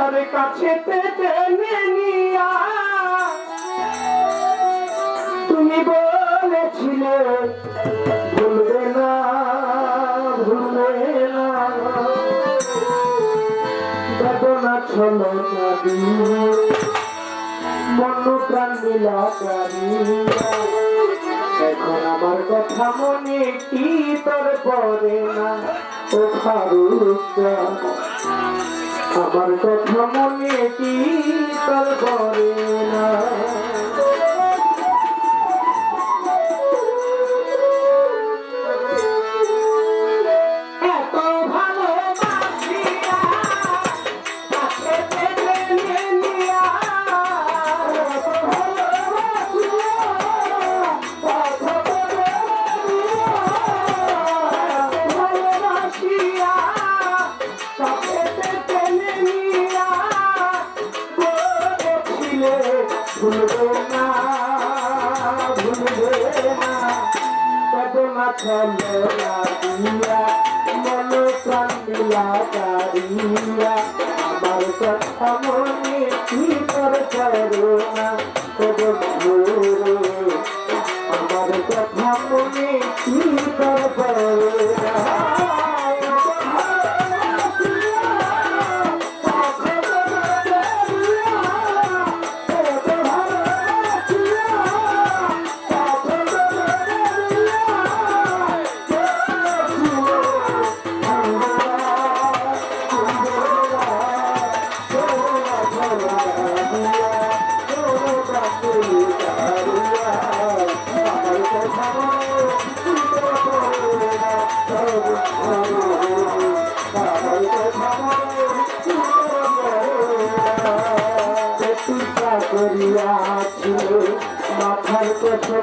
আশার কাছে টেনে তুমি বলেছিলে, ভুলবে না ভুলবে না। বেদনা ছলো মিলাকারী এখন আমার কথা মনে কি তোর পরে না? ও ফারুকা আমার কথা মনে কি তোর করে না? মিলা কারিয়া আমার কথা মনে কি তোর করুণা আমার কথা মনে কি তোর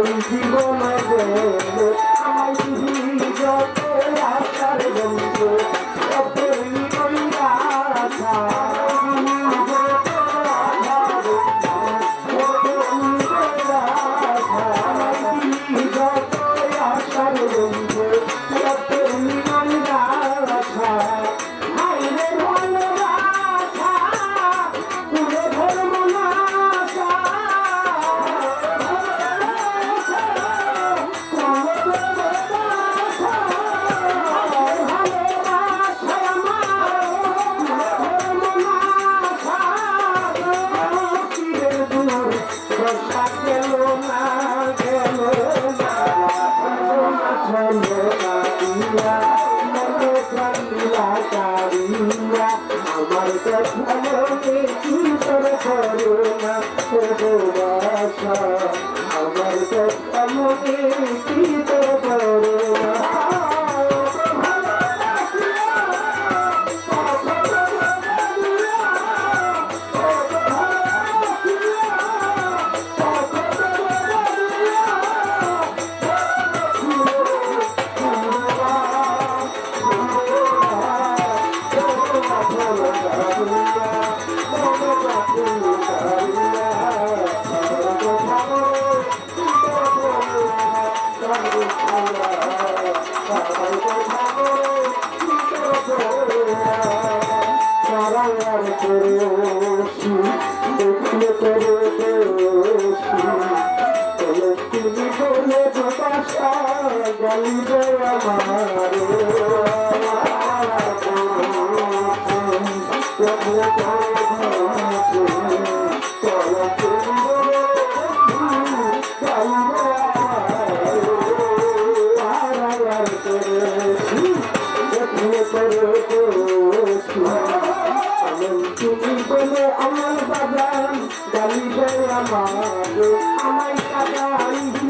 এই জীবন আমার আমার কথা কি তোর করুণা ভালোবাসা আমার কথা মনে কি তোর করুণা আমার বাগান গালিবে আমার আমায় কাদাই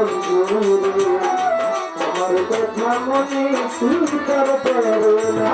বন্ধুরে আমার কথা মনে সুন্দর পড়ে না।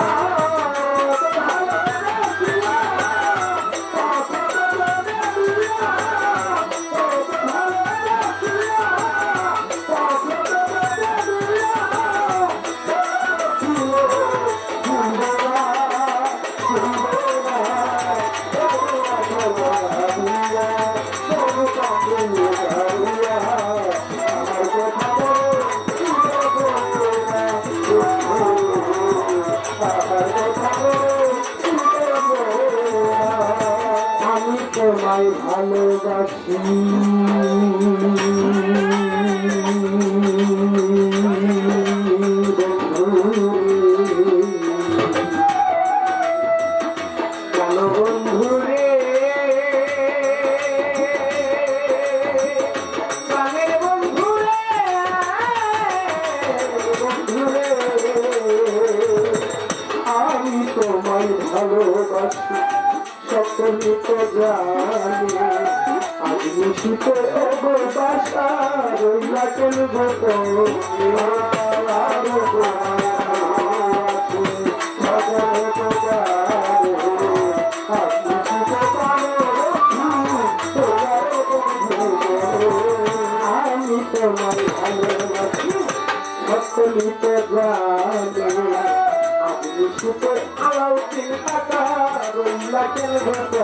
জানিয়া আমি নিশিতে ওগো বাসা রইলা চলবো তোমার সকলিতে আপনি সুপে আলাউদ্দিন টাকা রইলা কেন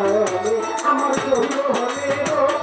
ভালোবাসা।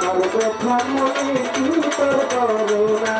আমার কথা মনে কি তোর করো না।